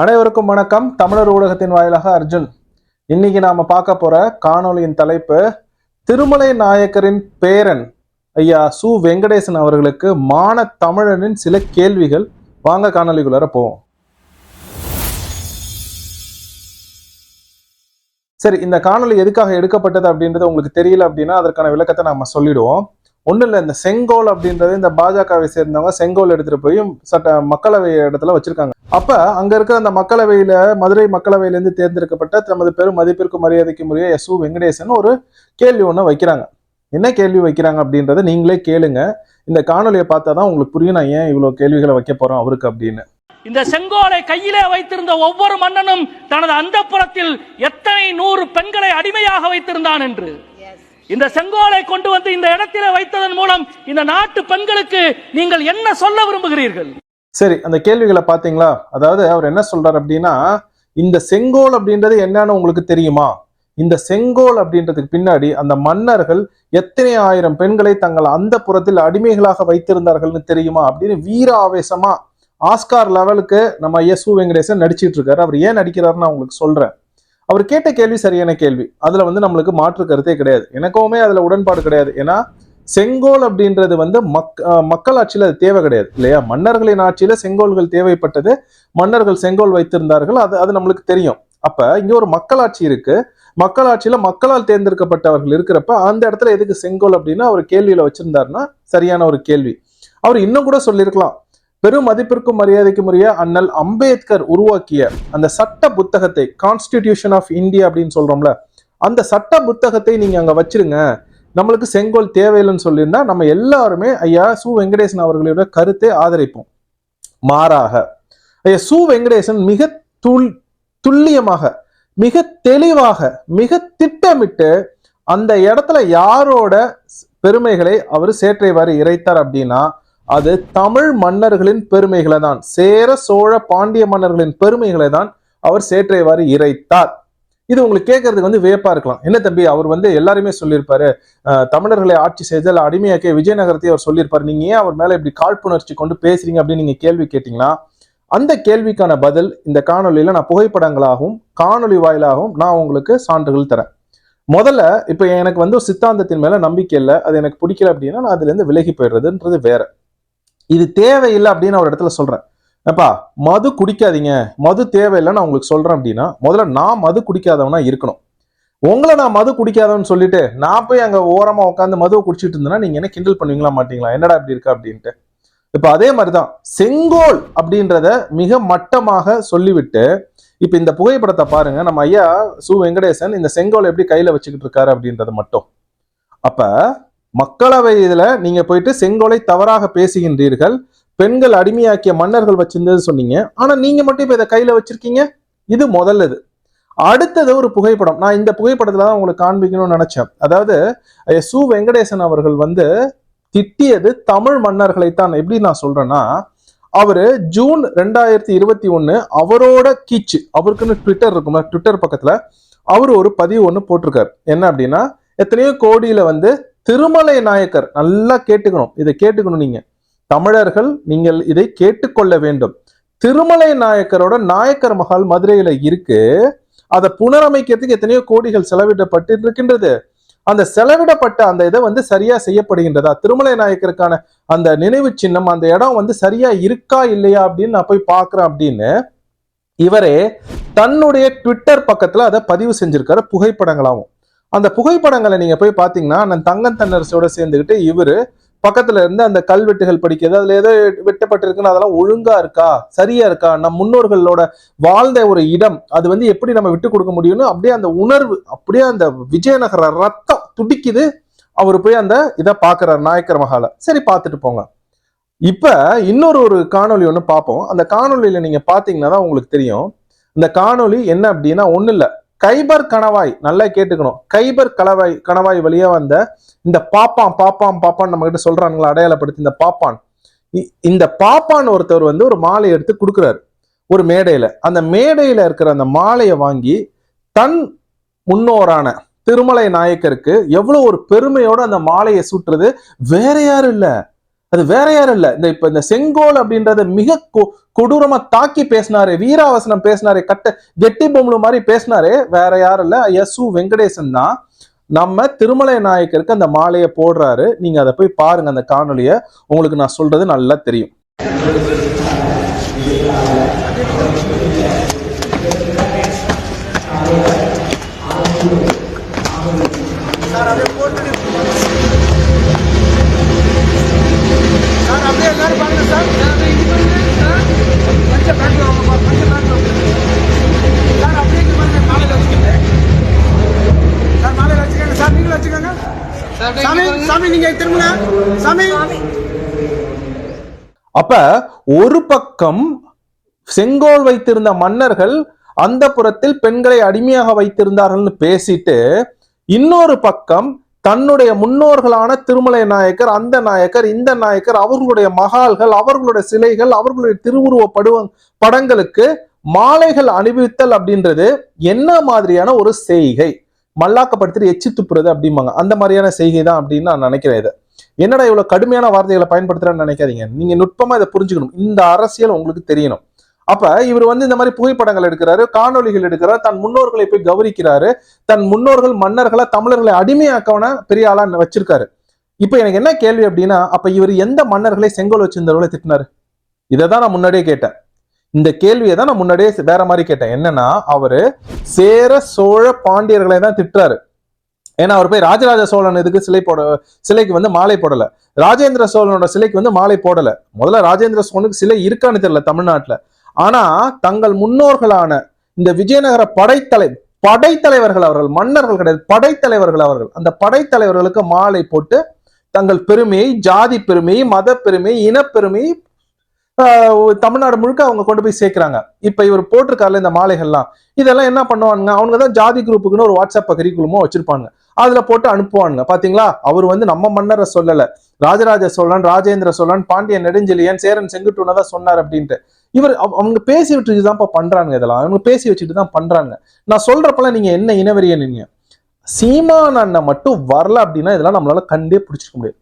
அனைவருக்கும் வணக்கம். தமிழர் ஊடகத்தின் வாயிலாக அர்ஜுன். இன்னைக்கு நாம பார்க்க போற காணொளியின் தலைப்பு திருமலை நாயக்கரின் பேரன் ஐயா சு. வெங்கடேசன் அவர்களுக்கு மான தமிழனின் சில கேள்விகள். வாங்க காணொலிக்குள்ளார போவோம். சரி இந்த காணொளி எதுக்காக எடுக்கப்பட்டது அப்படின்றது உங்களுக்கு தெரியல அப்படின்னா அதற்கான விளக்கத்தை நம்ம சொல்லிடுவோம். ஒன்றும் இல்லை இந்த செங்கோல் அப்படின்றது இந்த பாஜகவை சேர்ந்தவங்க செங்கோல் எடுத்துகிட்டு போய் சட்ட மக்களவை இடத்துல வச்சுருக்காங்க. அப்போ அங்கே இருக்கிற அந்த மக்களவையில் மதுரை மக்களவையிலேருந்து தேர்ந்தெடுக்கப்பட்ட தமது பெரும் மதிப்பிற்கும் மரியாதைக்கும் முறைய எஸ். உ வெங்கடேசன் ஒரு கேள்வி ஒன்று வைக்கிறாங்க. என்ன கேள்வி வைக்கிறாங்க அப்படின்றத நீங்களே கேளுங்க. இந்த காணொலியை பார்த்தா தான் உங்களுக்கு புரியும் நான் ஏன் இவ்வளோ கேள்விகளை வைக்க போகிறோம் அவருக்கு அப்படின்னு. இந்த செங்கோலை கையிலே வைத்திருந்த ஒவ்வொரு மன்னனும் தனது அந்த புறத்தில் எத்தனை நூறு பெண்களை அடிமையாக வைத்திருந்தான் என்று. இந்த செங்கோலை கொண்டு வந்து இந்த இடத்திலே வைத்ததன் மூலம் இந்த நாட்டு பெண்களுக்கு நீங்கள் என்ன சொல்ல விரும்புகிறீர்கள்? சரி அந்த கேள்விகளை பாத்தீங்களா அதாவது அவர் என்ன சொல்றாரு அப்படின்னா இந்த செங்கோல் அப்படின்றது என்னன்னு உங்களுக்கு தெரியுமா? இந்த செங்கோல் அப்படின்றதுக்கு பின்னாடி அந்த மன்னர்கள் எத்தனை ஆயிரம் பெண்களை தங்கள் அந்த புறத்தில் அடிமைகளாக வைத்திருந்தார்கள்னு தெரியுமா அப்படின்னு வீர ஆவேசமா ஆஸ்கார் லெவலுக்கு நம்ம எஸ் சு வெங்கடேசன் நடிச்சிட்டு இருக்காரு. அவர் ஏன் நடிக்கிறாருன்னு நான் உங்களுக்கு சொல்றேன். அவர் கேட்ட கேள்வி சரியான கேள்வி. அதுல வந்து நம்மளுக்கு மாற்று கருத்தே கிடையாது. எனக்குமே அதுல உடன்பாடு கிடையாது. ஏன்னா செங்கோல் அப்படின்றது வந்து மக் மக்களாட்சியில் மக்கள் அது தேவை கிடையாது இல்லையா? மன்னர்களின் ஆட்சியில செங்கோல்கள் தேவைப்பட்டது. மன்னர்கள் செங்கோல் வைத்திருந்தார்கள். அது அது நம்மளுக்கு தெரியும். அப்ப இங்க ஒரு மக்களாட்சி இருக்கு. மக்களாட்சியில மக்களால் தேர்ந்தெடுக்கப்பட்டவர்கள் இருக்கிறப்ப அந்த இடத்துல எதுக்கு செங்கோல் அப்படின்னு அவர் கேள்வியில வச்சிருந்தாருன்னா சரியான ஒரு கேள்வி. அவர் இன்னும் கூட சொல்லியிருக்கலாம். பெரும் மதிப்பிற்கும் மரியாதைக்கும் உரிய அண்ணல் அம்பேத்கர் உருவாக்கிய அந்த சட்ட புத்தகத்தை கான்ஸ்டிடியூஷன் ஆஃப் இந்தியா அப்படின்னு சொல்றோம்ல அந்த சட்ட புத்தகத்தை நீங்க அங்க வச்சிருங்க. நம்மளுக்கு செங்கோல் தேவையில்லைன்னு சொல்லியிருந்தா நம்ம எல்லாருமே ஐயா சு வெங்கடேசன் அவர்களுடைய கருத்தை ஆதரிப்போம். மாறாக ஐயா சு வெங்கடேசன் மிக துல் துல்லியமாக மிக தெளிவாக மிக திட்டமிட்டு அந்த இடத்துல யாரோட பெருமைகளை அவர் சேற்றைவாறு இறைத்தார் அப்படின்னா அது தமிழ் மன்னர்களின் பெருமைகளை தான் சேர சோழ பாண்டிய மன்னர்களின் பெருமைகளை தான் அவர் சேற்றைவாறு இறைத்தார். இது உங்களுக்கு கேட்கறதுக்கு வந்து வியப்பா இருக்கலாம். என்ன தம்பி அவர் வந்து எல்லாருமே சொல்லியிருப்பாரு தமிழர்களை ஆட்சி செய்தல் அடிமையாக்கிய விஜயநகரத்தை அவர் சொல்லியிருப்பாரு. நீங்க ஏன் அவர் மேல இப்படி காழ்ப்புணர்ச்சி கொண்டு பேசுறீங்க அப்படின்னு நீங்க கேள்வி கேட்டீங்கன்னா அந்த கேள்விக்கான பதில் இந்த காணொலியில நான் புகைப்படங்களாகவும் காணொளி வாயிலாகவும் நான் உங்களுக்கு சான்றுகள் தரேன். முதல்ல இப்ப எனக்கு வந்து சித்தாந்தத்தின் மேல நம்பிக்கை இல்லை. அது எனக்கு பிடிக்கல அப்படின்னா நான் அதுல இருந்து விலகி போயிடுறதுன்றது வேற. இது தேவையில்லை அப்படின்னு ஒரு இடத்துல சொல்றேன் ஏப்பா மது குடிக்காதீங்க. மது தேவையில்லை நான் உங்களுக்கு சொல்றேன் அப்படின்னா முதல்ல நான் மது குடிக்காதவனா இருக்கணும். உங்களை நான் மது குடிக்காதவன்னு சொல்லிட்டு நான் போய் அங்க ஓரமா உட்காந்து மதுவை குடிச்சிட்டு இருந்தேன்னா நீங்க என்ன கிண்டல் பண்ணுவீங்களா மாட்டீங்களா? என்னடா இப்படி இருக்கா அப்படின்ட்டு. இப்ப அதே மாதிரிதான் செங்கோல் அப்படின்றத மிக மட்டமாக சொல்லிவிட்டு இப்ப இந்த புகைப்படத்தை பாருங்க. நம்ம ஐயா சு வெங்கடேசன் இந்த செங்கோல் எப்படி கையில வச்சுக்கிட்டு இருக்காரு அப்படின்றது மட்டும். அப்ப மக்களவை இதில் நீங்கள் போயிட்டு செங்கோலை தவறாக பேசுகின்றீர்கள். பெண்கள் அடிமையாக்கிய மன்னர்கள் வச்சிருந்தது சொன்னீங்க. ஆனால் நீங்கள் மட்டும் இப்போ இதை கையில் வச்சிருக்கீங்க? இது முதல்லது. அடுத்தது ஒரு புகைப்படம். நான் இந்த புகைப்படத்தில் தான் உங்களுக்கு காண்பிக்கணும்னு நினச்சேன். அதாவது சு. வெங்கடேசன் அவர்கள் வந்து திட்டியது தமிழ் மன்னர்களை தான் எப்படி நான் சொல்கிறேன்னா அவர் ஜூன் ரெண்டாயிரத்தி இருபத்தி ஒன்று அவரோட கீச்சு அவருக்குன்னு ட்விட்டர் இருக்கும்ல ட்விட்டர் பக்கத்தில் அவர் ஒரு பதிவு ஒன்று போட்டிருக்காரு. என்ன அப்படின்னா எத்தனையோ கோடியில் வந்து திருமலை நாயக்கர் நல்லா கேட்டுக்கணும். இதை கேட்டுக்கணும் நீங்க. தமிழர்கள் நீங்கள் இதை கேட்டுக்கொள்ள வேண்டும். திருமலை நாயக்கரோட நாயக்கர் மகால் மதுரையில இருக்கு. அதை புனரமைக்கிறதுக்கு எத்தனையோ கோடிகள் செலவிடப்பட்டு இருக்கின்றது அந்த செலவிடப்பட்ட அந்த இதை வந்து சரியா செய்யப்படுகின்றதா? திருமலை நாயக்கருக்கான அந்த நினைவு சின்னம் அந்த இடம் வந்து சரியா இருக்கா இல்லையா அப்படின்னு நான் போய் பார்க்குறேன் அப்படின்னு இவரே தன்னுடைய ட்விட்டர் பக்கத்துல அதை பதிவு செஞ்சிருக்காரு புகைப்படங்களாகவும் அந்த புகைப்படங்களை நீங்க போய் பாத்தீங்கன்னா நான் தங்கம் தன்னரசோட சேர்ந்துக்கிட்டு இவரு பக்கத்துல இருந்து அந்த கல்வெட்டுகள் படிக்கிறது அதுல ஏதோ வெட்டப்பட்டிருக்குன்னு அதெல்லாம் ஒழுங்கா இருக்கா? சரியா இருக்கா? நம் முன்னோர்களோட வாழ்ந்த ஒரு இடம் அது வந்து எப்படி நம்ம விட்டு கொடுக்க முடியும்னு அப்படியே அந்த உணர்வு அப்படியே அந்த விஜயநகர ரத்தம் துடிக்குது. அவர் போய் அந்த இதை பாக்குறாரு நாயக்கர் மகால சரி பார்த்துட்டு போங்க. இப்ப இன்னொரு ஒரு காணொளி ஒன்று பார்ப்போம். அந்த காணொலியில நீங்க பாத்தீங்கன்னா தான் உங்களுக்கு தெரியும். இந்த காணொளி என்ன அப்படின்னா ஒண்ணு இல்லை கைபர் கணவாய் நல்லா கேட்டுக்கணும். கைபர் கலவாய் கணவாய் வழியா வந்த இந்த பாப்பான் பாப்பான் பாப்பான் நம்ம கிட்ட சொல்றாங்களா அடையாளப்படுத்தி இந்த பாப்பான். இ- இந்த பாப்பான் ஒருத்தவர் வந்து ஒரு மாலை எடுத்து கொடுக்குறாரு ஒரு மேடையில. அந்த மேடையில இருக்கிற அந்த மாலையை வாங்கி தன் முன்னோரான திருமலை நாயக்கருக்கு எவ்வளவு ஒரு பெருமையோட அந்த மாலையை சூட்டுறது வேற யாரும் இல்ல. அது வேற யாரும் இல்ல. இந்த இப்ப இந்த செங்கோல் அப்படின்றத மிக கொடூரமா தாக்கி பேசினாரு வீராவசனம் பேசினாரு கட்ட கெட்டி பொம்மலு மாதிரி பேசினாரு. வேற யாரும் இல்ல. எஸ் உ வெங்கடேசன் தான். நம்ம திருமலை நாயக்கருக்கு அந்த மாலையை போடுறாரு. நீங்க அதை போய் பாருங்க அந்த காணொலிய உங்களுக்கு நான் சொல்றது நல்லா தெரியும். சார் வச்சுக்கோங்க. சாமி சாமி நீங்க திரும்புங்க. சாமி. அப்ப ஒரு பக்கம் செங்கோல் வைத்திருந்த மன்னர்கள் அந்த புறத்தில் பெண்களை அடிமையாக வைத்திருந்தார்கள்னு பேசிட்டு இன்னொரு பக்கம் தன்னுடைய முன்னோர்களான திருமலை நாயக்கர் அந்த நாயக்கர் இந்த நாயக்கர் அவர்களுடைய மகால்கள் அவர்களுடைய சிலைகள் அவர்களுடைய திருவுருவ படுவ படங்களுக்கு மாலைகள் அணிவித்தல் அப்படின்றது என்ன மாதிரியான ஒரு செய்கை? மல்லாக்கப்படுத்திட்டு எச்சி துப்புறது அப்படிம்பாங்க. அந்த மாதிரியான செய்கை தான் அப்படின்னு நான் நினைக்கிறேன் இதை. என்னடா இவ்வளவு கடுமையான வார்த்தைகளை பயன்படுத்துறான்னு நினைக்காதீங்க. நீங்க நுட்பமா இதை புரிஞ்சுக்கணும். இந்த அரசியல் உங்களுக்கு தெரியணும். அப்ப இவர் வந்து இந்த மாதிரி புகைப்படங்கள் எடுக்கிறாரு காணொலிகள் எடுக்கிறாரு தன் முன்னோர்களை போய் கௌரிக்கிறாரு தன் முன்னோர்கள் மன்னர்களை தமிழர்களை அடிமையாக்கவன பெரிய ஆளா வச்சிருக்காரு. இப்ப எனக்கு என்ன கேள்வி அப்படின்னா அப்ப இவர் எந்த மன்னர்களை செங்கோல் வச்சிருந்தவர்களை திட்டினாரு? இதை தான் நான் முன்னாடியே கேட்டேன். இந்த கேள்வியை தான் நான் முன்னாடியே வேற மாதிரி கேட்டேன். என்னன்னா அவரு சேர சோழ பாண்டியர்களை தான் திட்டுறாரு. ஏன்னா அவர் போய் ராஜராஜ சோழன் இதுக்கு சிலை போட சிலைக்கு வந்து மாலை போடல. ராஜேந்திர சோழனோட சிலைக்கு வந்து மாலை போடல. முதல்ல ராஜேந்திர சோழனுக்கு சிலை இருக்கான்னு தெரியல தமிழ்நாட்டுல. ஆனா தங்கள் முன்னோர்களான இந்த விஜயநகர படைத்தலை படைத்தலைவர்கள் அவர்கள் மன்னர்கள் கிடையாது படைத்தலைவர்கள் அவர்கள் அந்த படைத்தலைவர்களுக்கு மாலை போட்டு தங்கள் பெருமையை ஜாதி பெருமையை மத பெருமை இனப்பெருமையை தமிழ்நாடு முழுக்க அவங்க கொண்டு போய் சேர்க்கிறாங்க. இப்ப இவர் போட்டிருக்காருல இந்த மாலைகள்லாம். இதெல்லாம் என்ன பண்ணுவாங்க அவங்க தான் ஜாதி குரூப்புக்குன்னு ஒரு வாட்ஸ்அப் கரிக்குலமோ வச்சிருப்பாங்க அதுல போட்டு அனுப்புவாங்க பாத்தீங்களா? அவர் வந்து நம்ம மன்னரை சொல்லல. ராஜராஜ சோழன் ராஜேந்திர சோழன் பாண்டியன் நெடுஞ்செழியன் சேரன் செங்குட்டுவனை தான் சொன்னார் அப்படின்ட்டு. இவர் அவங்க பேசி விட்டுட்டு தான்ப்பா பண்றாங்க இதெல்லாம். அவங்க பேசி வச்சுட்டு தான் பண்றாங்க. நான் சொல்றப்பெல்லாம் நீங்க என்ன இனவெறிய நீங்க சீமான் அண்ணன் மட்டும் வரல அப்படின்னா இதெல்லாம் நம்மளால கண்டே பிடிச்சிக்க முடியாது.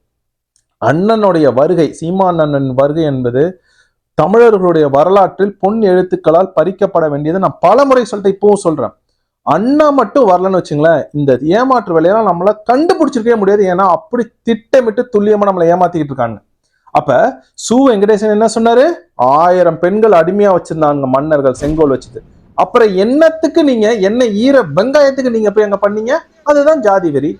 அண்ணனுடைய வருகை சீமான் அண்ணன் வருகை என்பது தமிழர்களுடைய வரலாற்றில் பொன் எழுத்துக்களால் பறிக்கப்பட வேண்டியது நான் பல முறை சொல்லிட்டு இப்பவும் சொல்றேன். அண்ணா மட்டும் வரலன்னு வச்சுங்களேன் இந்த ஏமாற்று வேலையெல்லாம் நம்மள கண்டுபிடிச்சிருக்கவே முடியாது. ஏன்னா அப்படி திட்டமிட்டு துல்லியமா நம்மளை ஏமாத்திக்கிட்டு இருக்காங்க. அப்ப சு வெங்கடேசன் என்ன சொன்னாரு? ஆயிரம் பெண்கள் அடிமையா வச்சிருந்தாங்க மன்னர்கள் செங்கோல் வச்சது அப்புறம் என்னத்துக்கு நீங்க என்ன ஈர வெங்காயத்துக்கு நீங்க போய் அங்க பண்ணீங்க? அதுதான் ஜாதி வெறி.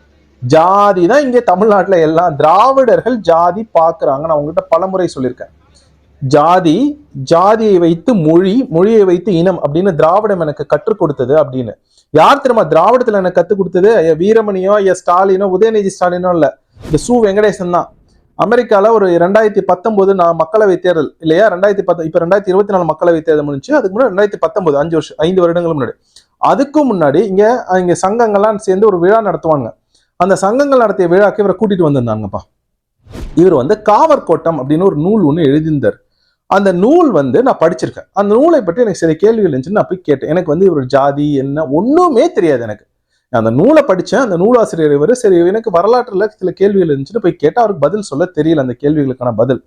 ஜாதி தான் இங்க தமிழ்நாட்டுல எல்லாம் திராவிடர்கள் ஜாதி பாக்குறாங்க நான் உங்ககிட்ட பலமுறை சொல்லியிருக்கேன். ஜாதி ஜாதியை வைத்து மொழி மொழியை வைத்து இனம் அப்படின்னு திராவிடம் எனக்கு கற்றுக் கொடுத்தது அப்படின்னு. யார் தெரியுமா திராவிடத்துல எனக்கு கற்றுக் கொடுத்தது? ஐயா வீரமணியோ ஐயா ஸ்டாலினோ உதயநிதி ஸ்டாலினோ இல்ல. இந்த சு வெங்கடேசன் தான். அமெரிக்கால ஒரு ரெண்டாயிரத்தி பத்தொன்பது நான் மக்களவை தேர்தல் இல்லையா? ரெண்டாயிரத்தி பத்து இப்ப ரெண்டாயிரத்தி இருபத்தி நாலு மக்களவை தேர்தல் முடிஞ்சு அதுக்கு முன்னாடி ரெண்டாயிரத்தி பத்தொன்பது அஞ்சு வருஷம் ஐந்து வருடங்கள் முன்னாடி. அதுக்கும் முன்னாடி இங்க இங்க சங்கங்கள்லாம் சேர்ந்து ஒரு விழா நடத்துவாங்க. அந்த சங்கங்கள் நடத்திய விழாக்கு இவரை கூட்டிட்டு வந்திருந்தாங்கப்பா. இவர் வந்து காவற்கோட்டம் அப்படின்னு ஒரு நூல் ஒன்று எழுதியிருந்தார். அந்த நூல் வந்து நான் படிச்சிருக்கேன். அந்த நூலை பற்றி எனக்கு சில கேள்விகள் இருந்துச்சுன்னு நான் போய் கேட்டேன். எனக்கு வந்து இவர் ஜாதி என்ன ஒன்றுமே தெரியாது எனக்கு. நான் அந்த நூலை படித்தேன் அந்த நூலாசிரியர் இவர். சரி எனக்கு வரலாற்றில் சில கேள்விகள் இருந்துச்சுன்னு போய் கேட்டால் அவருக்கு பதில் சொல்ல தெரியல அந்த கேள்விகளுக்கான பதில்.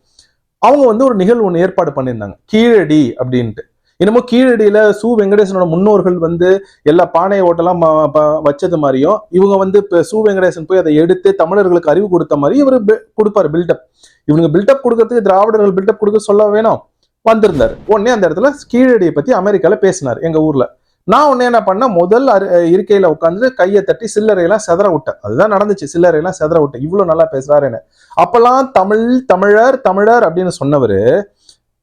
அவங்க வந்து ஒரு நிகழ்வு ஒன்று ஏற்பாடு பண்ணியிருந்தாங்க. கீழடி அப்படின்ட்டு. என்னமோ கீழடியில சு வெங்கடேசனோட முன்னோர்கள் வந்து எல்லா பானை ஓட்டெல்லாம் ம- வச்சது மாதிரியும் இவங்க வந்து இப்போ சு வெங்கடேசன் போய் அதை எடுத்து தமிழர்களுக்கு அறிவு கொடுத்த மாதிரி இவர் கொடுப்பாரு பில்டப் இவங்க பில்டப் கொடுக்கறதுக்கு திராவிடர்கள் பில்டப் கொடுக்க சொல்ல வேணும். வந்திருந்தாரு. உடனே அந்த இடத்துல கீழடியை பத்தி அமெரிக்கால பேசினார் எங்க ஊர்ல. நான் உடனே என்ன பண்ணேன்? முதல் அரு- இருக்கையில உட்காந்து கையை தட்டி சில்லறையெல்லாம் செதற விட்டேன். அதுதான் நடந்துச்சு. சில்லறையெல்லாம் செதற விட்டேன். இவ்வளவு நல்லா பேசுறாருன்னு. அப்பெல்லாம் தமிழ் தமிழர் தமிழர் அப்படின்னு சொன்னவர்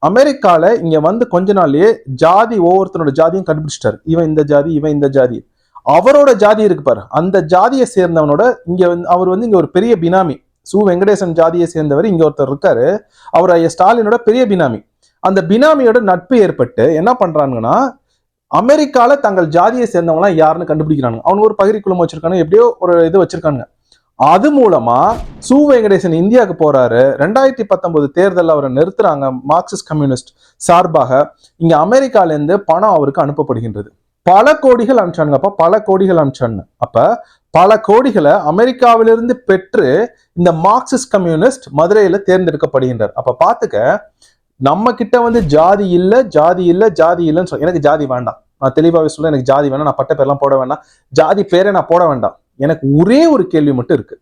அமெரிக்கால இங்க வந்து கொஞ்ச நாள்லயே ஜாதி ஒவ்வொருத்தனோட ஜாதியும் கண்டுபிடிச்சிட்டாரு. இவன் இந்த ஜாதி இவன் இந்த ஜாதி. அவரோட ஜாதி இருக்கு பாரு. அந்த ஜாதியை சேர்ந்தவனோட இங்க வந்து அவர் வந்து இங்க ஒரு பெரிய பினாமி. சு வெங்கடேசன் ஜாதியை சேர்ந்தவர் இங்க ஒருத்தர் இருக்காரு. அவர் ஸ்டாலினோட பெரிய பினாமி. அந்த பினாமியோட நட்பு ஏற்பட்டு என்ன பண்றாங்கன்னா அமெரிக்கால தங்கள் ஜாதியை சேர்ந்தவங்களாம் யாருன்னு கண்டுபிடிக்கிறாங்க அவனுக்கு ஒரு பகிரி குழுமம் வச்சிருக்காங்க எப்படியோ ஒரு இது வச்சிருக்காங்க அது மூலமா சு வெங்கடேசன் இந்தியாவுக்கு போறாரு. ரெண்டாயிரத்தி பத்தொன்பது தேர்தலில் அவரை நிறுத்துறாங்க மார்க்சிஸ்ட் கம்யூனிஸ்ட் சார்பாக. இங்க அமெரிக்கால இருந்து பணம் அவருக்கு அனுப்பப்படுகின்றது. பல கோடிகள் அனுப்பிச்சானுங்கப்பா பல கோடிகள் அனுப்பிச்சான்னு அப்ப பல கோடிகளை அமெரிக்காவிலிருந்து பெற்று இந்த மார்க்சிஸ்ட் கம்யூனிஸ்ட் மதுரையில தேர்ந்தெடுக்கப்படுகின்றார். அப்ப பாத்துக்க நம்ம கிட்ட வந்து ஜாதி இல்ல ஜாதி இல்ல ஜாதி இல்லைன்னு சொல்ல எனக்கு ஜாதி வேண்டாம். நான் தெளிவாகவே சொல்ல எனக்கு ஜாதி வேணாம் நான் பட்ட பேர்லாம் போட வேண்டாம். ஜாதி பேரை நான் போட வேண்டாம். எனக்கு ஒரே ஒரு கேள்வி மட்டும் இருக்கு.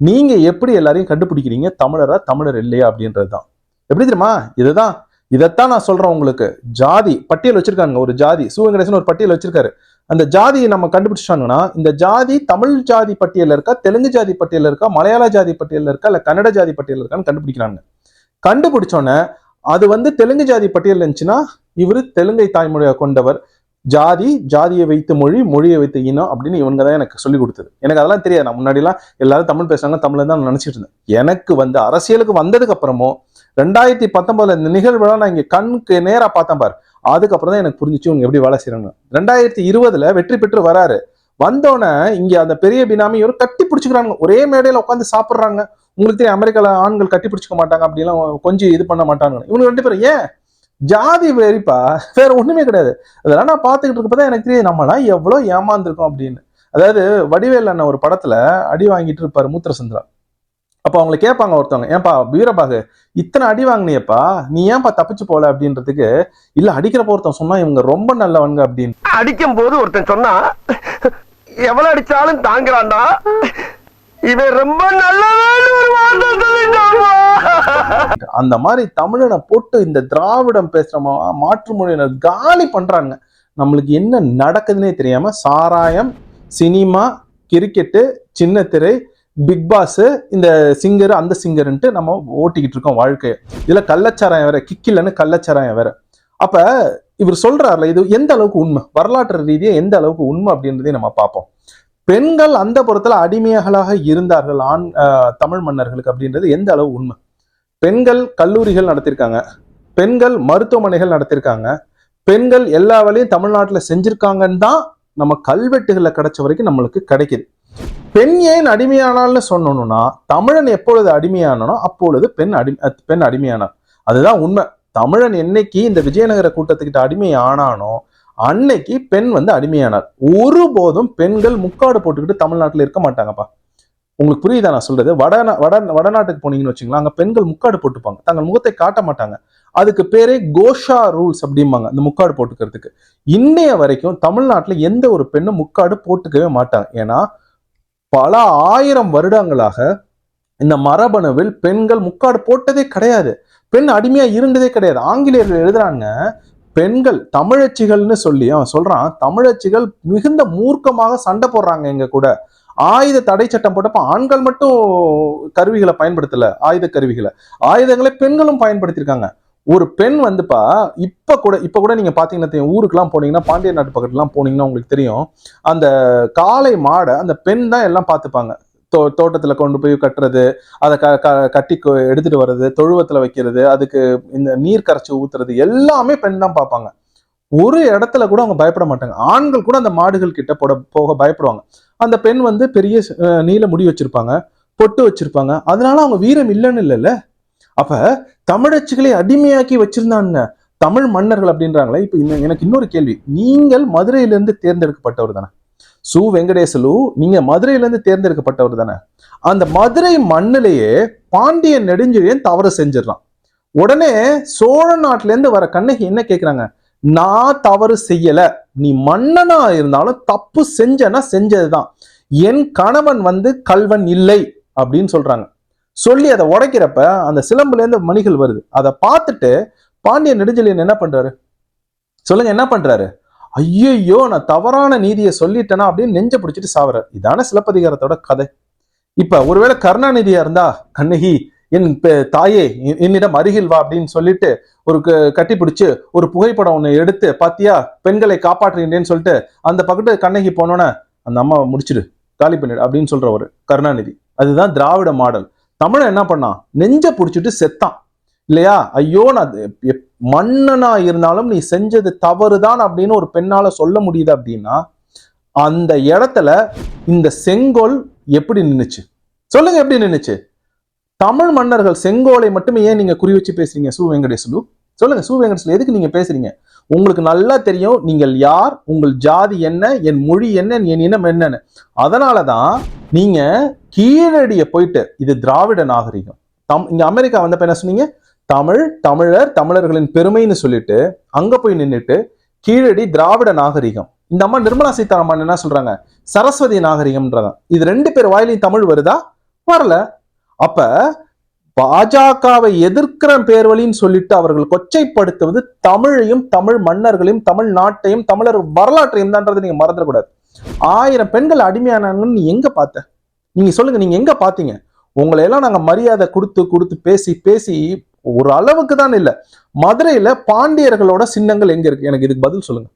நீங்க எப்படி எல்லாரையும் கண்டுபிடிக்கிறீங்க? தமிழரா தமிழர் இல்லையா அப்படின்றது தான் எப்படி தெரியுமா? இதுதான். இதைத்தான் நான் சொல்றேன் உங்களுக்கு. ஜாதி பட்டியல் வச்சிருக்காங்க ஒரு ஜாதி சிவகணேசன் ஒரு பட்டியல் வச்சிருக்காரு. அந்த ஜாதியை நம்ம கண்டுபிடிச்சிட்டாங்கன்னா இந்த ஜாதி தமிழ் ஜாதி பட்டியலில் இருக்கா தெலுங்கு ஜாதி பட்டியலில் இருக்கா மலையாள ஜாதி பட்டியலில் இருக்கா இல்ல கன்னட ஜாதி பட்டியலில் இருக்கான்னு கண்டுபிடிக்கிறாங்க. கண்டுபிடிச்சோன்னே அது வந்து தெலுங்கு ஜாதி பட்டியல் இருந்துச்சுன்னா இவரு தெலுங்கை தாய்மொழியை கொண்டவர். ஜாதி ஜாதியை வைத்து மொழி மொழியை வைத்து இனம் அப்படின்னு இவங்க தான் எனக்கு சொல்லி கொடுத்தது. எனக்கு அதெல்லாம் தெரியாது. நான் முன்னாடிலாம் எல்லாரும் தமிழ் பேசுறாங்க தமிழ் தான் நினைச்சிட்டு இருந்தேன். எனக்கு வந்து அரசியலுக்கு வந்ததுக்கு அப்புறமும் ரெண்டாயிரத்தி பத்தொன்பதுல இந்த நிகழ்வுலாம் நான் இங்க கண்ணுக்கு நேராக பார்த்தேன் பாரு. அதுக்கப்புறம் தான் எனக்கு புரிஞ்சிச்சு இவங்க எப்படி வேலை செய்யறாங்க ரெண்டாயிரத்தி இருபதுல வெற்றி பெற்று வராரு. வந்தோடனே இங்க அந்த பெரிய பினாமி கட்டி பிடிச்சிக்கிறாங்க. ஒரே மேடையில உட்காந்து சாப்பிட்றாங்க. உங்களுக்கு தெரியும் அமெரிக்கால ஆண்கள் கட்டி பிடிச்சிக்க மாட்டாங்க அப்படிலாம் கொஞ்சம் இது பண்ண மாட்டாங்க இவங்க ரெண்டு பேரும் ஏன் ஜாதி வெறிப்பா. வேற ஒண்ணுமே கிடையாது. அதெல்லாம் நான் பார்த்துக்கிட்டு இருக்கப்பதான் எனக்கு தெரியும் நம்மலாம் எவ்வளவு ஏமாந்துருக்கோம் அப்படின்னு. அதாவது வடிவேல் அண்ணன் ஒரு படத்துல அடி வாங்கிட்டு இருப்பாரு மூத்திரசுந்தரா. அப்ப அவங்களை கேட்பாங்க ஒருத்தவங்க ஏன்பா வீரபாகு இத்தனை அடி வாங்கினியப்பா. நீ ஏன்பா தப்பிச்சு போல? அப்படின்றதுக்கு இல்ல அடிக்கிற ஒருத்தன் சொன்னா இவங்க ரொம்ப நல்லவங்க அப்படின்னு. அடிக்கும் போது ஒருத்தன் சொன்னா எவ்வளவு அடிச்சாலும் தாங்குறான்டா. இவன் ரொம்ப நல்லவன். ஒரு வார்த்தை அந்த மாதிரி தமிழனை போட்டு இந்த திராவிடம் பேசுற மாற்று மொழியினர் காலி பண்றாங்க. நம்மளுக்கு என்ன நடக்குதுன்னே தெரியாம சாராயம் சினிமா கிரிக்கெட்டு சின்ன திரை பிக் பாஸ் இந்த சிங்கர் அந்த சிங்கர்ன்ட்டு நம்ம ஓட்டிக்கிட்டு இருக்கோம் வாழ்க்கையை. இதுல கள்ளச்சாராயம் வேற கிக்கிலன்னு கள்ளச்சாராயம் வேற. அப்ப இவர் சொல்றாருல இது எந்த அளவுக்கு உண்மை? வரலாற்று ரீதியா எந்த அளவுக்கு உண்மை அப்படின்றதையும் நம்ம பார்ப்போம். பெண்கள் அந்த புறத்துல அடிமைகளாக இருந்தார்கள் ஆண் தமிழ் மன்னர்களுக்கு அப்படின்றது எந்த அளவு உண்மை? பெண்கள் கல்லூரிகள் நடத்திருக்காங்க. பெண்கள் மருத்துவமனைகள் நடத்திருக்காங்க. பெண்கள் எல்லா வேலையும் தமிழ்நாட்டில் செஞ்சிருக்காங்கன்னு தான் நம்ம கல்வெட்டுகளில் கிடைச்ச வரைக்கும் நம்மளுக்கு கிடைக்குது. பெண் ஏன் அடிமையானால்னு சொன்னோம்னா தமிழன் எப்பொழுது அடிமையானனோ அப்பொழுது பெண் அடி பெண் அடிமையானார் அதுதான் உண்மை. தமிழன் என்னைக்கு இந்த விஜயநகர கூட்டத்துக்கிட்ட அடிமை ஆனானோ அன்னைக்கு பெண் வந்து அடிமையானார். ஒருபோதும் பெண்கள் முக்காடு போட்டுக்கிட்டு தமிழ்நாட்டில் இருக்க மாட்டாங்கப்பா. உங்களுக்கு புரியுதா நான் சொல்றது? வட வட வடநாட்டுக்கு போனீங்கன்னு வச்சுங்களா அங்கே பெண்கள் முக்காடு போட்டுப்பாங்க. தங்கள் முகத்தை காட்ட மாட்டாங்க. அதுக்கு பேரே கோஷா ரூல்ஸ் அப்படிம்பாங்க அந்த முக்காடு போட்டுக்கிறதுக்கு. இன்னைய வரைக்கும் தமிழ்நாட்டில் எந்த ஒரு பெண்ணும் முக்காடு போட்டுக்கவே மாட்டாங்க. ஏன்னா பல ஆயிரம் வருடங்களாக இந்த மரபணுவில் பெண்கள் முக்காடு போட்டதே கிடையாது. பெண் அடிமையா இருந்ததே கிடையாது. ஆங்கிலேயர்கள் எழுதுறாங்க பெண்கள் தமிழச்சிகள்னு சொல்லி அவன் சொல்றான் தமிழச்சிகள் மிகுந்த மூர்க்கமாக சண்டை போடுறாங்க எங்க கூட. ஆயுத தடை சட்டம் போட்டப்ப ஆண்கள் மட்டும் கருவிகளை பயன்படுத்தல ஆயுத கருவிகளை. ஆயுதங்களை பெண்களும் பயன்படுத்தியிருக்காங்க. ஒரு பெண் வந்துப்பா இப்ப கூட இப்ப கூட நீங்க பாத்தீங்கன்னா தெரியும், ஊருக்குலாம் போனீங்கன்னா பாண்டிய நாட்டு பக்கத்துலாம் போனீங்கன்னா உங்களுக்கு தெரியும். அந்த காளை மாடை அந்த பெண் தான் எல்லாம் பார்த்துப்பாங்க. தோ தோட்டத்தில் கொண்டு போய் கட்டுறது அதை க க- கட்டி கொ- எடுத்துட்டு வர்றது தொழுவத்தில் வைக்கிறது அதுக்கு இந்த நீர் கரைச்சி ஊத்துறது எல்லாமே பெண் தான் பார்ப்பாங்க. ஒரு இடத்துல கூட அவங்க பயப்பட மாட்டாங்க. ஆண்கள் கூட அந்த மாடுகள் கிட்ட போட போக பயப்படுவாங்க. அந்த பெண் வந்து பெரிய நீல முடி வச்சிருப்பாங்க பொட்டு வச்சிருப்பாங்க. அதனால அவங்க வீரம் இல்லைன்னு இல்லைல்ல. அப்ப தமிழச்சிகளை அடிமையாக்கி வச்சிருந்தாங்க தமிழ் மன்னர்கள் அப்படின்றாங்களே இப்ப இன்னும் எனக்கு இன்னொரு கேள்வி. நீங்கள் மதுரையிலிருந்து தேர்ந்தெடுக்கப்பட்டவர் தானே? சு வெங்கடேசலு நீங்க மதுரையிலேருந்து தேர்ந்தெடுக்கப்பட்டவர் தானே. அந்த மதுரை மண்ணிலேயே பாண்டிய நெடுஞ்செழியன் தவறு செஞ்சிடறான். உடனே சோழ நாட்டுல இருந்து வர கண்ணகி என்ன கேட்குறாங்க நான் தவறு செய்யல. நீ மன்னனா இருந்தாலும் தப்பு செஞ்சனா செஞ்சதுதான். என் கணவன் வந்து கல்வன் இல்லை. அப்படின்னு சொல்றாங்க. சொல்லி அதை உடைக்கிறப்ப அந்த சிலம்புல இருந்து மணிகள் வருது. அதை பார்த்துட்டு பாண்டிய நெடுஞ்செழியன் என்ன பண்றாரு? சொல்லுங்க என்ன பண்றாரு? ஐயையோ நான் தவறான நீதியை சொல்லிட்டேனா அப்படின்னு நெஞ்ச பிடிச்சிட்டு சாவறார். இதான சிலப்பதிகாரத்தோட கதை. இப்ப ஒருவேளை கருணாநிதியா இருந்தா கண்ணகி என் பெ- தாயே என்னிடம் அருகில் வா அப்படின்னு சொல்லிட்டு ஒரு க- கட்டி பிடிச்சு ஒரு புகைப்படம் ஒன்று எடுத்து பாத்தியா பெண்களை காப்பாற்றுகின்றேன்னு சொல்லிட்டு அந்த பக்கத்து கண்ணகி போனோன்னே அந்த அம்மா முடிச்சிடு காலி பண்ணிடு அப்படின்னு சொல்ற ஒரு கருணாநிதி. அதுதான் திராவிட மாடல். தமிழன் என்ன பண்ணான்? நெஞ்ச பிடிச்சிட்டு செத்தான். இல்லையா? ஐயோ நான் எப்- மன்னனா இருந்தாலும் நீ செஞ்சது தவறுதான் அப்படின்னு ஒரு பெண்ணால சொல்ல முடியுது அப்படின்னா அந்த இடத்துல இந்த செங்கோல் எப்படி நின்றுச்சு சொல்லுங்க எப்படி நின்றுச்சு தமிழ் மன்னர்கள் செங்கோலை மட்டுமே ஏன் நீங்க குறி வச்சு பேசுறீங்க சு வெங்கடேசலு சொல்லுங்க சு வெங்கடேசலு எதுக்கு நீங்க பேசுறீங்க? உங்களுக்கு நல்லா தெரியும் நீங்கள் யார் உங்கள் ஜாதி என்ன என் மொழி என்ன என் இனம் என்னன்னு. அதனாலதான் நீங்க கீழடிய போயிட்டு இது திராவிட நாகரிகம். தம் இங்க அமெரிக்கா வந்தப்ப என்ன சொன்னீங்க? தமிழ் தமிழர் தமிழர்களின் பெருமைன்னு சொல்லிட்டு அங்க போய் நின்னுட்டு கீழடி திராவிட நாகரிகம். இந்த அம்மா நிர்மலா சீதாராமன் என்ன சொல்றாங்க? சரஸ்வதி நாகரிகம்ன்றாங்க. இது ரெண்டு பேர் வாயிலையும் தமிழ் வருதா? வரல. அப்ப பாஜகவை எதிர்க்கிற பேர்வழின்னு சொல்லிட்டு அவர்கள் கொச்சைப்படுத்துவது தமிழையும் தமிழ் மன்னர்களையும் தமிழ் நாட்டையும் தமிழர் வரலாற்றையும் தான்றது நீங்க மறந்துடக்கூடாது. ஆயிரம் பெண்கள் அடிமையானாங்கன்னு நீ எங்க பார்த்த? நீங்க சொல்லுங்க நீங்க எங்க பாத்தீங்க உங்களை எல்லாம் நாங்க மரியாதை கொடுத்து கொடுத்து பேசி பேசி ஒரு அளவுக்கு தான் இல்லை. மதுரையில பாண்டியர்களோட சின்னங்கள் எங்க இருக்கு? எனக்கு இதுக்கு பதில் சொல்லுங்க.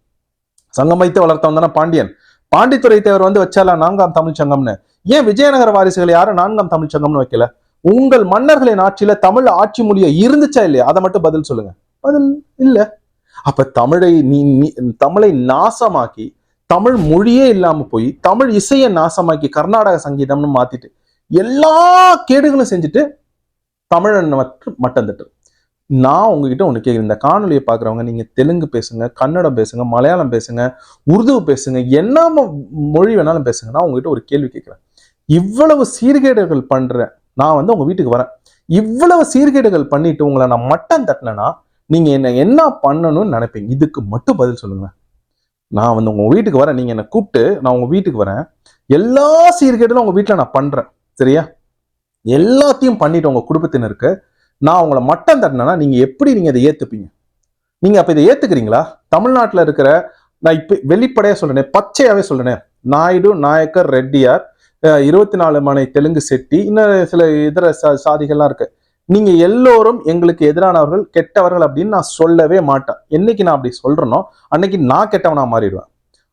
சங்கம் வைத்து வளர்த்தவன் தானே பாண்டியன். பாண்டித்துறை தேவர் வந்து வச்சாலா நான்காம் தமிழ் சங்கம்னு? ஏன் விஜயநகர வாரிசுகள் யாரும் நான்காம் தமிழ் சங்கம்னு வைக்கல? உங்கள் மன்னர்களின் ஆட்சியில தமிழ் ஆட்சி மொழியை இருந்துச்சா இல்லையா? அதை மட்டும் பதில் சொல்லுங்க. பதில் இல்ல. அப்ப தமிழை நீ- தமிழை நாசமாக்கி தமிழ் மொழியே இல்லாம போய் தமிழ் இசையை நாசமாக்கி கர்நாடக சங்கீதம்னு மாத்திட்டு எல்லா கேடுகளும் செஞ்சுட்டு தமிழன் மட்டும் மட்டம் தட்டு. நான் உங்ககிட்ட ஒன்று கேட்குறேன் இந்த காணொலியை பார்க்குறவங்க நீங்கள் தெலுங்கு பேசுங்க கன்னடம் பேசுங்க மலையாளம் பேசுங்க உருது பேசுங்க என்ன மொழி வேணாலும் பேசுங்க. நான் உங்ககிட்ட ஒரு கேள்வி கேட்குறேன் இவ்வளவு சீர்கேடுகள் பண்ணுறேன் நான் வந்து உங்கள் வீட்டுக்கு வரேன். இவ்வளவு சீர்கேடுகள் பண்ணிட்டு உங்களை நான் மட்டம் தட்டினேன்னா நீங்கள் என்ன என்ன பண்ணணும்னு நினைப்பீங்க? இதுக்கு மட்டும் பதில் சொல்லுங்க நான் வந்து உங்கள் வீட்டுக்கு வரேன். நீங்கள் என்னை கூப்பிட்டு நான் உங்கள் வீட்டுக்கு வரேன். எல்லா சீர்கேடுகளும் உங்கள் வீட்டில் நான் பண்ணுறேன் சரியா? எல்லாத்தையும் பண்ணிட்டு உங்க குடும்பத்தினருக்கு நான் உங்களை மட்டம் தட்டினேன்னா நீங்க எப்படி நீங்க இதை ஏத்துப்பீங்க? நீங்க அப்ப இதை ஏத்துக்கிறீங்களா? தமிழ்நாட்டில் இருக்கிற நான் இப்ப வெளிப்படையா சொல்றேனே பச்சையாவே சொல்றேனே நாயுடு நாயக்கர் ரெட்டியார் இருபத்தி நாலு மனை தெலுங்கு செட்டி இன்னும் சில இதர சா- சாதிகள்லாம் இருக்கு. நீங்க எல்லோரும் எங்களுக்கு எதிரானவர்கள் கெட்டவர்கள் அப்படின்னு நான் சொல்லவே மாட்டேன். என்னைக்கு நான் அப்படி சொல்றேனோ அன்னைக்கு நான் கெட்டவனா மாறிடுவேன்.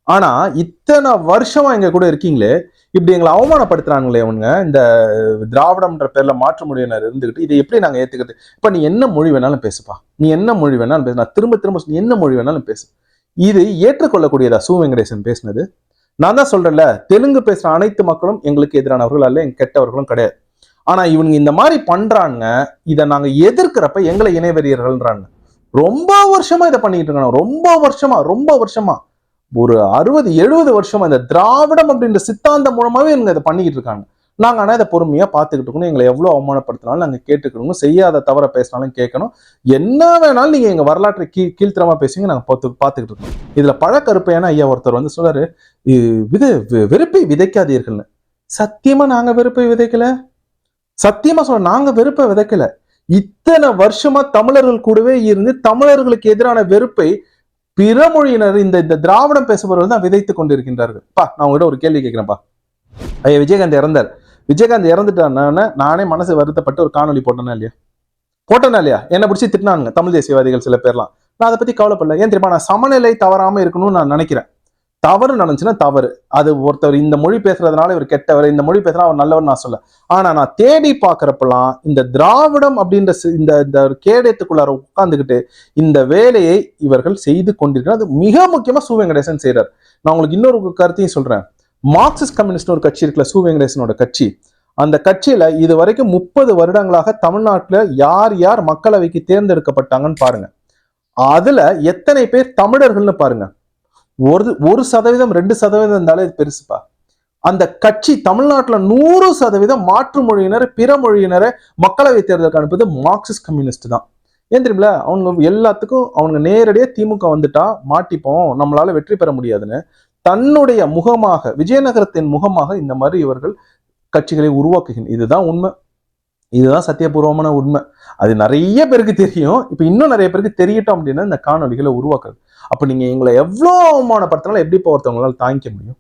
ஆனா இத்தனை வருஷமா எங்க கூட இருக்கீங்களே இப்படி எங்களை அவமானப்படுத்துறாங்களே அவங்க இந்த திராவிடம்ன்ற பேர்ல மாற்று மொழியினர் இருந்துகிட்டு இதை எப்படி நாங்க ஏத்துக்கிறது? இப்ப நீ என்ன மொழி வேணாலும் பேசுப்பா. நீ என்ன மொழி வேணாலும் பேசு. நான் திரும்ப திரும்ப நீ என்ன மொழி வேணாலும் பேசு. இது ஏற்றுக்கொள்ளக்கூடியதா? சு வெங்கடேசன் பேசினது. நான் தான் சொல்றேன்ல தெலுங்கு பேசுற அனைத்து மக்களும் எங்களுக்கு எதிரானவர்கள் அல்ல எங்க கெட்டவர்களும் கிடையாது. ஆனா இவனுங்க இந்த மாதிரி பண்றாங்க இதை நாங்க எதிர்க்கிறப்ப எங்களை இணைவெறியர்கள்ன்றாங்க. ரொம்ப வருஷமா இதை பண்ணிட்டு இருக்காங்க ரொம்ப வருஷமா ரொம்ப வருஷமா. ஒரு அறுபது எழுபது வருஷமா இந்த திராவிடம் அப்படின்ற சித்தாந்தம் மூலமாவே இவங்க இதை பண்ணிக்கிட்டு இருக்காங்க. நாங்க ஆனா இதை பொறுமையா பாத்துக்கிட்டு இருக்கணும். எங்களை எவ்வளவு அவமானப்படுத்தினாலும் நாங்க கேட்டுக்கணும். செய்யாத தவற பேசினாலும் கேட்கணும். என்ன வேணாலும் நீங்க எங்க வரலாற்றை கீ கீழ்த்தரமா பேசுவீங்க நாங்க பார்த்து பார்த்துக்கிட்டு இருக்கோம். இதுல பழக்கருப்பையான ஐயா ஒருத்தர் வந்து சொல்றாரு விதை வித வெறுப்பை விதைக்காதீர்கள்னு. சத்தியமா நாங்க வெறுப்பை விதைக்கல? சத்தியமா சொல்ல நாங்க வெறுப்பை விதைக்கல. இத்தனை வருஷமா தமிழர்கள் கூடவே இருந்து தமிழர்களுக்கு எதிரான வெறுப்பை பிற மொழியினர் இந்த இந்த திராவிடம் பேசுபவர்கள் தான் விதைத்துக் கொண்டிருக்கின்றார்கள். பா நான் உங்ககிட்ட ஒரு கேள்வி கேட்கிறேன்ப்பா ஐயா விஜயகாந்த் இறந்தார். விஜயகாந்த் இறந்துட்டான நானே மனசு வருத்தப்பட்டு ஒரு காணொளி போட்டேனா இல்லையா? போட்டேனா இல்லையா? என்னை பிடிச்சி திட்டினாங்க தமிழ் தேசியவாதிகள் சில பேர்லாம். நான் அதை பத்தி கவலைப்படல. ஏன் தெரியுமா? நான் சமநிலை தவறாம இருக்கணும்னு நான் நினைக்கிறேன். தவறு நடந்துச்சுன்னா தவறு. அது ஒருத்தர் இந்த மொழி பேசுறதுனால இவர் கெட்டவர் இந்த மொழி பேசுறா அவர் நல்லவர் நான் சொல்ல ஆனா நான் தேடி பார்க்குறப்பெல்லாம் இந்த திராவிடம் அப்படின்ற இந்த இந்த கேடயத்துக்குள்ளார உட்காந்துக்கிட்டு இந்த வேலையை இவர்கள் செய்து கொண்டிருக்கிறார். அது மிக முக்கியமா சு. வெங்கடேசன் செய்யறார் நான் உங்களுக்கு இன்னொரு கருத்தையும் சொல்றேன். மார்க்சிஸ்ட் கம்யூனிஸ்ட் ஒரு கட்சி இருக்குல்ல சு. வெங்கடேசனோட கட்சி. அந்த கட்சியில இது வரைக்கும் முப்பது வருடங்களாக தமிழ்நாட்டில் யார் யார் மக்களவைக்கு தேர்ந்தெடுக்கப்பட்டாங்கன்னு பாருங்க. அதுல எத்தனை பேர் தமிழர்கள்னு பாருங்க. ஒரு ஒரு சதவீதம் ரெண்டு சதவீதம் இருந்தாலே இது பெருசுப்பா. அந்த கட்சி தமிழ்நாட்டில் நூறு சதவீதம் மாற்று மொழியினர் பிற மொழியினரை மக்களவை தேர்தலுக்கு அனுப்புது மார்க்சிஸ்ட் கம்யூனிஸ்ட் தான். ஏன் தெரியுமில அவங்க எல்லாத்துக்கும் அவங்க நேரடியாக திமுக வந்துட்டா மாட்டிப்போம் நம்மளால வெற்றி பெற முடியாதுன்னு. தன்னுடைய முகமாக விஜயநகரத்தின் முகமாக இந்த மாதிரி இவர்கள் கட்சிகளை உருவாக்குகின்றன இதுதான் உண்மை. இதுதான் சத்தியபூர்வமான உண்மை. அது நிறைய பேருக்கு தெரியும். இப்போ இன்னும் நிறைய பேருக்கு தெரியட்டும் அப்படின்னா இந்த காணொலிகளை உருவாக்குறது. அப்போ நீங்கள் எங்களை எவ்வளோ அவமானப்படுத்தினாலும் எப்படி இப்போ ஒருத்தவங்களால் தாங்கிக்க முடியும்?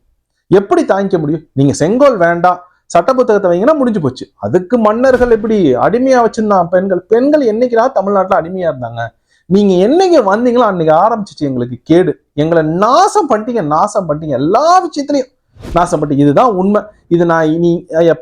எப்படி தாங்கிக்க முடியும்? நீங்கள் செங்கோல் வேண்டாம். சட்ட புத்தகத்தை வைங்கன்னா முடிஞ்சு போச்சு. அதுக்கு மன்னர்கள் எப்படி அடிமையாக வச்சிருந்தான் பெண்கள்? பெண்கள் என்னைக்குடா தமிழ்நாட்டில் அடிமையாக இருந்தாங்க? நீங்கள் என்னைக்கு வந்தீங்களோ அன்னைக்கு ஆரம்பிச்சிச்சு எங்களுக்கு கேடு. எங்களை நாசம் பண்ணிட்டீங்க நாசம் பண்ணிட்டீங்க. எல்லா விஷயத்துலையும் நாசம் பண்ணிட்டீங்க. இதுதான் உண்மை. இது நான் இனி ஐயா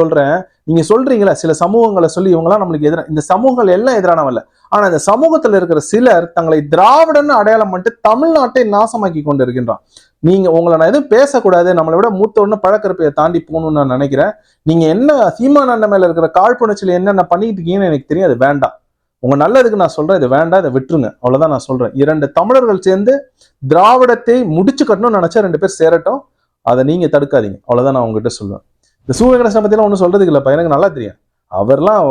சொல்கிறேன் நீங்கள் சொல்கிறீங்களா சில சமூகங்களை சொல்லி இவங்களாம் நம்மளுக்கு எதிராக இந்த சமூகங்கள் எல்லாம் எதிரானவல்ல. ஆனா இந்த சமூகத்துல இருக்கிற சிலர் தங்களை திராவிடன்னு அடையாளம் பண்ணிட்டு தமிழ்நாட்டை நாசமாக்கி கொண்டு இருக்கின்றான் நீங்க உங்களை நான் எதுவும் பேசக்கூடாது நம்மளை விட மூத்த ஒண்ணு பழக்கருப்பையை தாண்டி போகணும்னு நான் நினைக்கிறேன். நீங்க என்ன சீமா அண்ணன் மேல இருக்கிற காழ்ப்புணர்ச்சியில் என்னென்ன பண்ணிட்டு இருக்கீங்கன்னு எனக்கு தெரியும் அது வேண்டாம். உங்க நல்லதுக்கு நான் சொல்றேன் இது வேண்டாம் இதை விட்டுருங்க. அவ்வளவுதான் நான் சொல்றேன். இரண்டு தமிழர்கள் சேர்ந்து திராவிடத்தை முடிச்சு கட்டணும்னு நினைச்சா ரெண்டு பேர் சேரட்டும். அதை நீங்க தடுக்காதீங்க. அவ்வளவுதான் நான் உங்ககிட்ட சொல்லுவேன் இந்த சூரியகணேசனை பத்திலாம் ஒன்றும் சொல்றதுக்கு இல்லப்பா எனக்கு நல்லா தெரியும். அவர்லாம்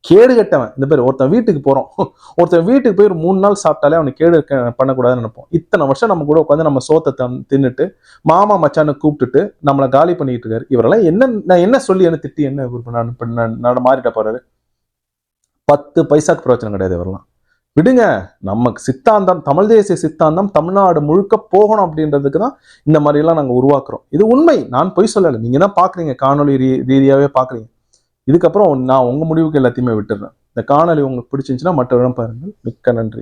கேடு கட்டவன் இந்த பேர் ஒருத்தன் வீட்டுக்கு போறோம். ஒருத்தன் வீட்டுக்கு போய் ஒரு மூணு நாள் சாப்பிட்டாலே அவனுக்கு கேடு பண்ணக்கூடாதுன்னு நினைப்போம். இத்தனை வருஷம் நம்ம கூட உட்காந்து நம்ம சோத்தை தன்- தின்னுட்டு மாமா மச்சான்னு கூப்பிட்டுட்டு நம்மளை காலி பண்ணிக்கிட்டு இருக்காரு. இவரெல்லாம் என்ன நான் என்ன சொல்லி என்ன திட்டி என்ன நான் மாறிட்ட போறாரு? பத்து பைசாக்கு பிரயோஜனம் கிடையாது இவரெல்லாம். விடுங்க நமக்கு சித்தாந்தம் தமிழ் தேசிய சித்தாந்தம் தமிழ்நாடு முழுக்க போகணும் அப்படின்றதுக்கு தான் இந்த மாதிரி எல்லாம் நாங்க உருவாக்குறோம். இது உண்மை. நான் பொய் சொல்லலை. நீங்க தான் பாக்குறீங்க. காணொலி ரீ ரீதியாவே பாக்குறீங்க. இதுக்கப்புறம் நான் உங்கள் முடிவுக்கு எல்லாத்தையுமே விட்டுறேன். இந்த காணொலி உங்களுக்கு பிடிச்சிருந்துச்சுன்னா மற்றவரிடம் பாருங்கள். மிக்க நன்றி.